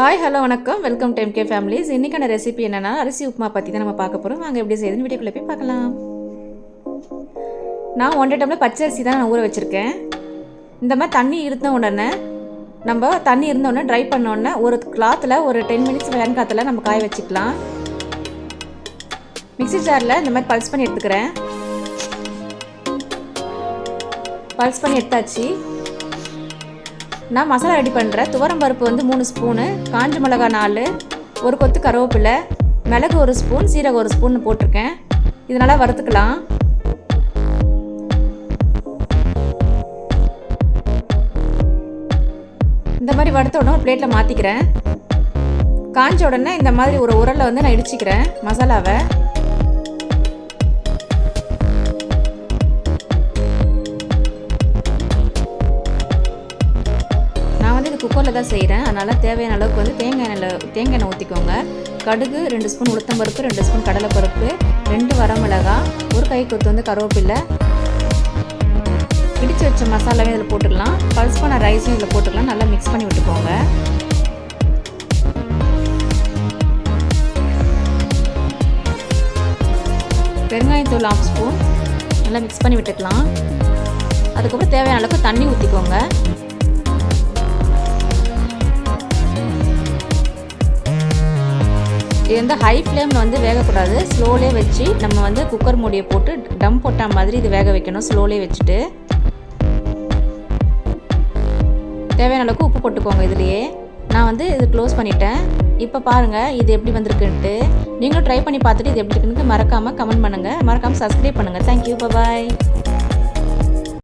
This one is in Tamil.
ஹாய் ஹலோ வணக்கம். வெல்கம் டைம் கே ஃபேமிலிஸ் இன்றைக்கான ரெசிபி என்னென்னா அரிசி உப்புமா பற்றி தான் நம்ம பார்க்க போகிறோம் வாங்க எப்படி செய்யுதுன்னு வீடியோக்குள்ளே போய் பார்க்கலாம். நான் ஒன்றரை டம்ளர் பச்சை அரிசி தான் நான் ஊற வச்சுருக்கேன். இந்த மாதிரி தண்ணி இருந்த உடனே நம்ம தண்ணி இருந்த உடனே ட்ரை பண்ண உடனே ஒரு கிளாத்தில் ஒரு டென் மினிட்ஸ் ஃபேன் காத்தில் நம்ம காய வச்சுக்கலாம். மிக்ஸி ஜாரில் இந்த மாதிரி பல்ஸ் பண்ணி எடுத்துக்கிறேன். பல்ஸ் பண்ணி எடுத்தாச்சு. நான் மசாலா ரெடி பண்ணுறேன் துவரம் பருப்பு வந்து மூணு ஸ்பூனு காஞ்ச மிளகா நாலு ஒரு கொத்து கருவேப்பிலை மிளகு ஒரு ஸ்பூன் சீரகம் ஒரு ஸ்பூன் போட்டிருக்கேன். இதனால் வறுத்துக்கலாம். இந்த மாதிரி வறுத்த உடனே ஒரு பிளேட்டில் மாற்றிக்கிறேன் காஞ்ச உடனே இந்த மாதிரி ஒரு உரலில் வந்து நான் இடிச்சிக்கிறேன் மசாலாவை. குக்கரில் தான் செய்கிறேன் அதனால் தேவையான அளவுக்கு வந்து தேங்காய் எண்ணெய் தேங்காய் எண்ணெய் ஊற்றிக்கோங்க கடுகு ரெண்டு ஸ்பூன் உளுத்தம்பருப்பு ரெண்டு ஸ்பூன் கடலைப்பருப்பு ரெண்டு வரமிளகா ஒரு கை கொத்து வந்து கருவேப்பில்லை. பிடிச்சு வச்ச மசாலாவே இதில் போட்டுக்கலாம். பல்ஸ் பண்ண ரைஸும் இதில் போட்டுக்கலாம். நல்லா மிக்ஸ் பண்ணி விட்டுக்கோங்க. பெருங்காயத்தூள் ஆஃப் ஸ்பூன் நல்லா மிக்ஸ் பண்ணி விட்டுக்கலாம். அதுக்கப்புறம் தேவையான அளவுக்கு தண்ணி ஊற்றிக்கோங்க இது வந்து ஹை ஃப்ளேமில் வந்து வேகக்கூடாது. ஸ்லோலே வச்சு நம்ம வந்து குக்கர் மூடியை போட்டு டம் போட்ட மாதிரி இது வேக வைக்கணும். ஸ்லோலே வச்சுட்டு. தேவையான அளவுக்கு உப்பு போட்டுக்கோங்க இதுலேயே. நான் வந்து இது க்ளோஸ் பண்ணிட்டேன். இப்போ பாருங்கள் இது எப்படி வந்திருக்குன்ட்டு. நீங்களும் ட்ரை பண்ணி பார்த்துட்டு இது எப்படி இருக்குன்னு மறக்காமல் கமெண்ட் பண்ணுங்கள் மறக்காமல் சப்ஸ்கிரைப் பண்ணுங்கள் தேங்க்யூ பாய்